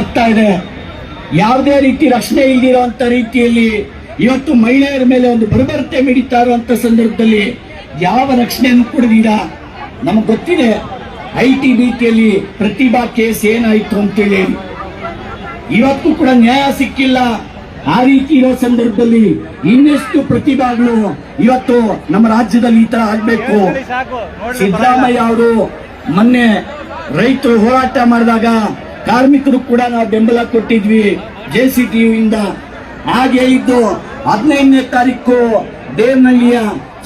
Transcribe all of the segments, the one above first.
ಆಗ್ತಾ ಇದೆ. ಯಾವುದೇ ರೀತಿ ರಕ್ಷಣೆ ಇಲ್ದಿರೋಂಥ ರೀತಿಯಲ್ಲಿ ಇವತ್ತು ಮಹಿಳೆಯರ ಮೇಲೆ ಒಂದು ಬರಬರತೆ ಮಿಡಿತಾ ಇರುವಂತ ಸಂದರ್ಭದಲ್ಲಿ ಯಾವ ರಕ್ಷಣೆಯನ್ನು ಕೊಡದಿರ ನಮಗೆ ಗೊತ್ತಿದೆ. ಐ ಟಿ ಬಿಟಿಯಲ್ಲಿ ಪ್ರತಿಭಾ ಕೇಸ್ ಏನಾಯ್ತು ಅಂತೇಳಿ. ಇವತ್ತು ಕೂಡ ನ್ಯಾಯ ಸಿಕ್ಕಿಲ್ಲ. ಆ ರೀತಿ ಇರೋ ಸಂದರ್ಭದಲ್ಲಿ ಇನ್ನೆಷ್ಟು ಪ್ರತಿಭಾಗಳು ಇವತ್ತು ನಮ್ಮ ರಾಜ್ಯದಲ್ಲಿ ಈ ತರ ಆಗ್ಬೇಕು. ಸಿದ್ದರಾಮಯ್ಯ ಅವರು ಮೊನ್ನೆ ರೈತರು ಹೋರಾಟ ಮಾಡಿದಾಗ ಕಾರ್ಮಿಕರು ಕೂಡ ನಾವು ಬೆಂಬಲ ಕೊಟ್ಟಿದ್ವಿ. ಜೆ ಸಿ ಟಿ ಇಂದ. ಹಾಗೆ ಇದ್ದು ಹದಿನೈದನೇ ತಾರೀಕು ದೇವನಹಳ್ಳಿಯ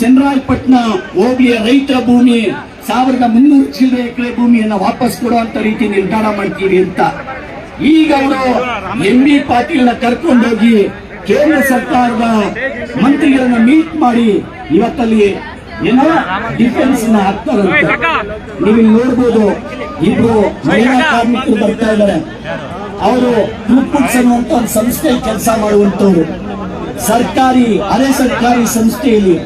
ಚಂದ್ರಾಯಪಟ್ಟಣ ಹೋಬಳಿಯ ರೈತ ಭೂಮಿ, ಸಾವಿರದ ಮುನ್ನೂರು ಚಿಲ್ಲರೆ ಎಕರೆ ಭೂಮಿಯನ್ನು ವಾಪಸ್ ಕೊಡುವಂತ ರೀತಿ ನಿರ್ಧಾರ ಮಾಡ್ತೀವಿ ಅಂತ. ಈಗ ಅವರು ಎಂ ಬಿ ಪಾಟೀಲ್ನ ಕರ್ಕೊಂಡೋಗಿ ಕೇಂದ್ರ ಸರ್ಕಾರದ ಮಂತ್ರಿಗಳನ್ನ ಮೀಟ್ ಮಾಡಿ ಇವತ್ತಲ್ಲಿ ಏನೋ ಡಿಫೆನ್ಸ್ನ ಹಾಕ್ತಾರಂತೆ ನೀವು ಇಲ್ಲಿ ನೋಡ್ಬೋದು ಇಬ್ರು ಮಹಿಳಾ ಕಾರ್ಮಿಕರು ಬರ್ತಾ ಇದ್ದಾರೆ. ಅವರು ಟ್ರೂಪುಟ್ಸ್ ಅನ್ನುವಂತ ಒಂದು ಸಂಸ್ಥೆ ಕೆಲಸ ಮಾಡುವಂತವ್ರು ಸರ್ಕಾರಿ, ಅರೆ ಸರ್ಕಾರಿ ಸಂಸ್ಥೆಯಲ್ಲಿ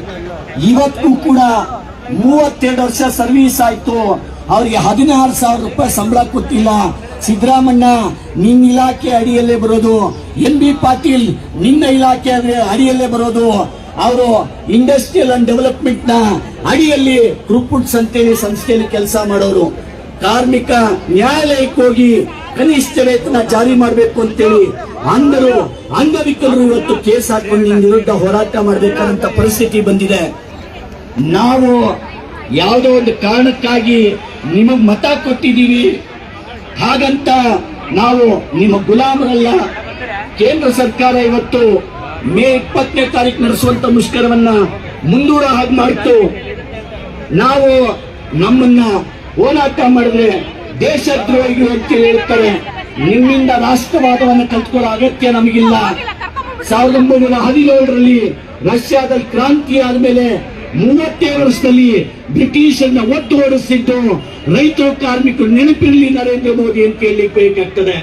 ಇವತ್ತು ಕೂಡ ಮೂವತ್ತೆರಡು ವರ್ಷ ಸರ್ವಿಸ್ ಆಯ್ತು. ಅವರಿಗೆ ಹದಿನಾರು ಸಾವಿರ ರೂಪಾಯಿ ಸಂಬಳ ಕೊಟ್ಟಿಲ್ಲ. ಸಿದ್ದರಾಮಣ್ಣ, ನಿನ್ನ ಇಲಾಖೆ ಅಡಿಯಲ್ಲೇ ಬರೋದು. ಎನ್ ಬಿ ಪಾಟೀಲ್, ನಿನ್ನ ಇಲಾಖೆ ಅಡಿಯಲ್ಲೇ ಬರೋದು. ಅವರು ಇಂಡಸ್ಟ್ರಿಯಲ್ ಅಂಡ್ ಡೆವಲಪ್ಮೆಂಟ್ನ ಅಡಿಯಲ್ಲಿ ಕ್ರೂಪುಟ್ಸ್ ಅಂತೇಳಿ ಸಂಸ್ಥೆಯಲ್ಲಿ ಕೆಲಸ ಮಾಡೋರು. ಕಾರ್ಮಿಕ ನ್ಯಾಯಾಲಯಕ್ಕೆ ಹೋಗಿ ಕನಿಷ್ಠ ವೇತನ ಜಾರಿ ಮಾಡಬೇಕು ಅಂತೇಳಿ ಅಂದರು. ಅಂಗವಿಕಲರು ಇವತ್ತು ಕೇಸ್ ಹಾಕೊಂಡು ನಿಮ್ಮ ವಿರುದ್ಧ ಹೋರಾಟ ಮಾಡಬೇಕಾದಂತ ಪರಿಸ್ಥಿತಿ ಬಂದಿದೆ. ನಾವು ಯಾವುದೋ ಒಂದು ಕಾರಣಕ್ಕಾಗಿ ನಿಮಗೆ ಮತ ಕೊಟ್ಟಿದ್ದೀವಿ. ಹಾಗಂತ ನಾವು ನಿಮ್ಮ ಗುಲಾಮರಲ್ಲ. ಕೇಂದ್ರ ಸರ್ಕಾರ ಇವತ್ತು ಮೇ ಇಪ್ಪತ್ತನೇ ತಾರೀಕು ನಡೆಸುವಂತ ಮುಷ್ಕರವನ್ನ ಮುಂದೂಡ ಹಾಗೆ ಮಾಡಿತು. ನಾವು ನಮ್ಮನ್ನ ಹೋರಾಟ ಮಾಡಿದ್ರೆ ದೇಶದ್ರೋಹಿಗಳು ಅಂತ ಹೇಳ್ತಾರೆ. ನಿಮ್ಮಿಂದ ರಾಷ್ಟ್ರವಾದವನ್ನು ಕಲ್ತ್ಕೊಳ್ಳೋ ಅಗತ್ಯ ನಮಗಿಲ್ಲ. ಸಾವಿರದ ಒಂಬೈನೂರ ಹದಿನೇಳರಲ್ಲಿ ರಷ್ಯಾದಲ್ಲಿ ಕ್ರಾಂತಿ ಆದ್ಮೇಲೆ ಮೂವತ್ತೇಳು ವರ್ಷದಲ್ಲಿ ಬ್ರಿಟಿಷರನ್ನ ಒಟ್ಟು ಓಡಿಸಿದ್ದು ರೈತರು ಕಾರ್ಮಿಕರು ನೆನಪಿರಲಿ ನರೇಂದ್ರ ಮೋದಿ ಅಂತ ಹೇಳಿ ಬೇಕಾಗ್ತದೆ